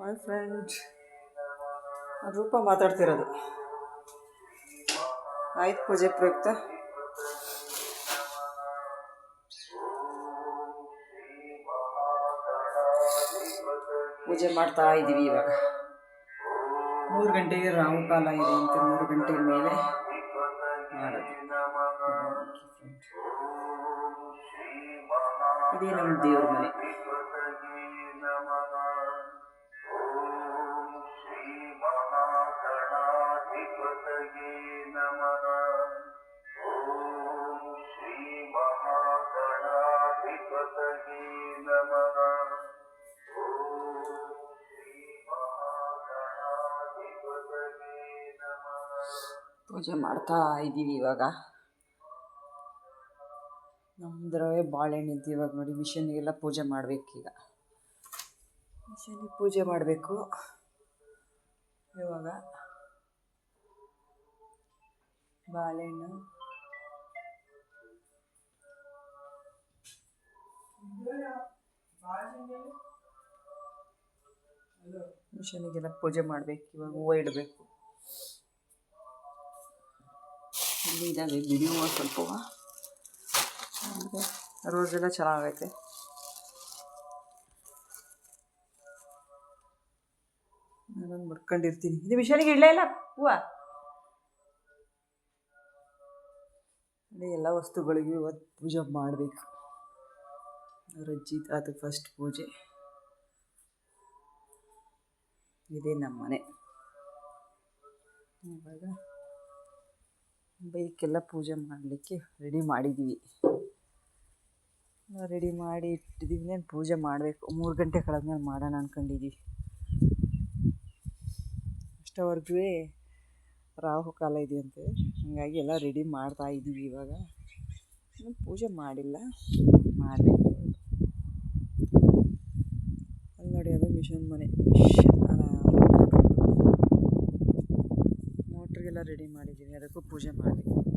Hi friend ರೂಪ ಮಾತಾಡ್ತಿರೋದು. ಆಯ್ತು ಪೂಜೆ ಪ್ರಯುಕ್ತ. ಪೂಜೆ ಮಾಡ್ತಾ ಇದ್ದೀವಿ ಇವಾಗ. ಮೂರು ಗಂಟೆಗೆ ರಾಮಕಾಲ ಕಾಲ ಇದೆ ಅಂತ ಮೂರು ಗಂಟೆ ಮೇಲೆ ಮಾಡೋದು. ಇದೇ ನಮ್ಮ ದೇವ್ರ ಮನೆ. ಪೂಜೆ ಮಾಡ್ತಾ ಇದ್ದೀವಿ ಇವಾಗ. ನಮ್ಮದ್ರವೇ ಬಾಳೆಹಣ್ಣು ಇದ್ದು ಇವಾಗ ನೋಡಿ ಮಿಷನ್ಗೆಲ್ಲ ಪೂಜೆ ಮಾಡಬೇಕೀಗ ಮಿಷನ್ಗೆ ಪೂಜೆ ಮಾಡಬೇಕು. ಇವಾಗ ಬಾಳೆಹಣ್ಣು. ಮಿಷನಿಗೆಲ್ಲ ಪೂಜೆ ಮಾಡಬೇಕು, ಇವಾಗ ಹೂವು ಇಡಬೇಕು. ಇಲ್ಲಿ ಇದ್ದಾವೆ ಬಿಡಿ ಹೂವು ಸ್ವಲ್ಪ ರೋಸ್ ಎಲ್ಲ ಚೆನ್ನಾಗೈತೆ. ನಾನೊಂದು ಮುಡ್ಕೊಂಡಿರ್ತೀನಿ ಇದು ಮಿಷನಿಗೆ ಇಡಲೇ ಇಲ್ಲ? ಹೂವು? ನೋಡಿ ಎಲ್ಲ ವಸ್ತುಗಳಿಗೂ ಇವತ್ತು ಪೂಜೆ ಮಾಡಬೇಕು. ಅವ್ರ ಅಜ್ಜಿ ಫಸ್ಟ್ ಪೂಜೆ. ಇದೇ ನಮ್ಮ ಮನೆ. ಇವಾಗ ಬೈಕೆಲ್ಲ ಪೂಜೆ ಮಾಡಲಿಕ್ಕೆ ರೆಡಿ ಮಾಡಿದ್ದೀವಿ ರೆಡಿ ಮಾಡಿ ಇಟ್ಟಿದ್ದೀವಿ ನಾನು ಪೂಜೆ ಮಾಡಬೇಕು? ಮೂರು ಗಂಟೆ ಕಳೆದ್ಮೇಲೆ ಮಾಡೋಣ ಅಂದ್ಕೊಂಡಿದ್ದೀವಿ ಅಷ್ಟವರೆಗೂ ರಾಹು ಕಾಲ ಇದೆಯಂತೆ ಹಾಗಾಗಿ ಎಲ್ಲ ರೆಡಿ ಮಾಡ್ತಾ ಇದ್ದೀವಿ ಇವಾಗ. ಪೂಜೆ ಮಾಡಿಲ್ಲ. ಮಾಡಬೇಕು. ಅಲ್ಲಿ ನೋಡಿ, ಅದು ಮಿಷನ್ ಮನೆ. ಮೋಟ್ರಿಗೆಲ್ಲ ರೆಡಿ ಮಾಡಿದ್ದೀವಿ ಅದಕ್ಕೂ ಪೂಜೆ ಮಾಡಬೇಕು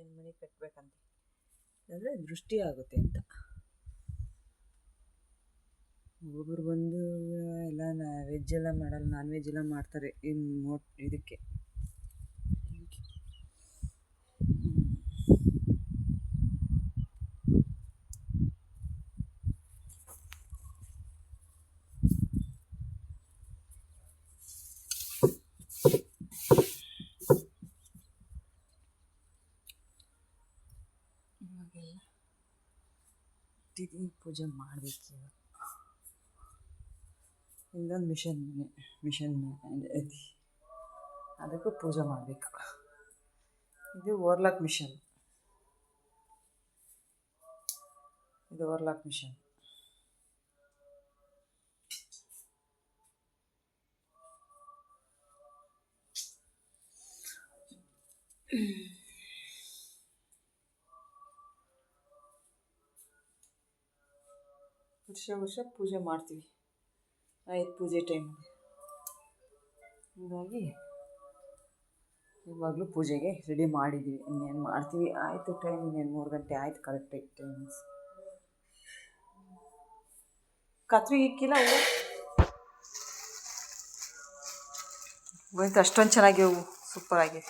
ಮಿಷನ್ ಮನೆ ಕಟ್ಟಬೇಕಂತ ಅಂದರೆ ದೃಷ್ಟಿ ಆಗುತ್ತೆ ಅಂತ. ಒಬ್ಬರು ಬಂದು ಎಲ್ಲ ನಾ ವೆಜ್ ಎಲ್ಲ ಮಾಡಲ್ಲ ನಾನ್ ವೆಜ್ ಎಲ್ಲ ಮಾಡ್ತಾರೆ ಇನ್ನು ಮೋಟ್ ಇದಕ್ಕೆ. ಇಟ್ಟಿದ್ದೀನಿ, ಪೂಜೆ ಮಾಡಬೇಕು ಇವಾಗ. ಇಲ್ಲೊಂದು ಮಿಷನ್ ಮನೆ ಮಿಷನ್ ಮನೆ ಐತಿ ಅದಕ್ಕೂ ಪೂಜೆ ಮಾಡಬೇಕು. ಇದು ಓರ್ಲಾಕ್ ಮಿಷನ್ ಇದು ಓರ್ಲಾಕ್ ಮಿಷನ್ ವರ್ಷ ವರ್ಷ ಪೂಜೆ ಮಾಡ್ತೀವಿ. ಆಯ್ತು ಪೂಜೆ ಟೈಮಲ್ಲಿ ಹೀಗಾಗಿ ಇವಾಗಲೂ ಪೂಜೆಗೆ ರೆಡಿ ಮಾಡಿದ್ದೀವಿ ಇನ್ನೇನು ಮಾಡ್ತೀವಿ? ಆಯಿತು ಟೈಮ್ ಇನ್ನೇನು ಮೂರು ಗಂಟೆ ಆಯ್ತು ಕರೆಕ್ಟಾಗಿ ಟೈಮ್ಸ್ ಕತ್ರಿ ಇಕ್ಕಿಲ್ಲ ಅವು ಹೂವಂತ ಅಷ್ಟೊಂದು ಚೆನ್ನಾಗಿ ಹೂವು ಸೂಪರಾಗಿ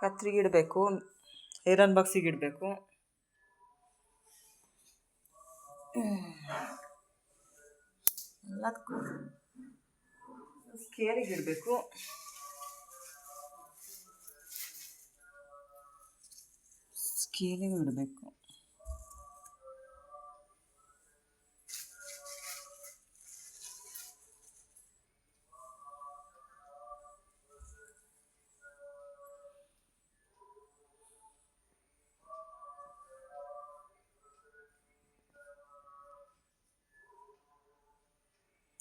ಕತ್ರಿಗೆ ಇಡಬೇಕು. ಐರನ್ ಬಾಕ್ಸಿಗೆ ಇಡಬೇಕು. ಎಲ್ಲದಕ್ಕೂ ಸ್ಕೇಲಿಗೆ ಇಡಬೇಕು. ಸ್ಕೇಲಿಗೆ ಇಡಬೇಕು.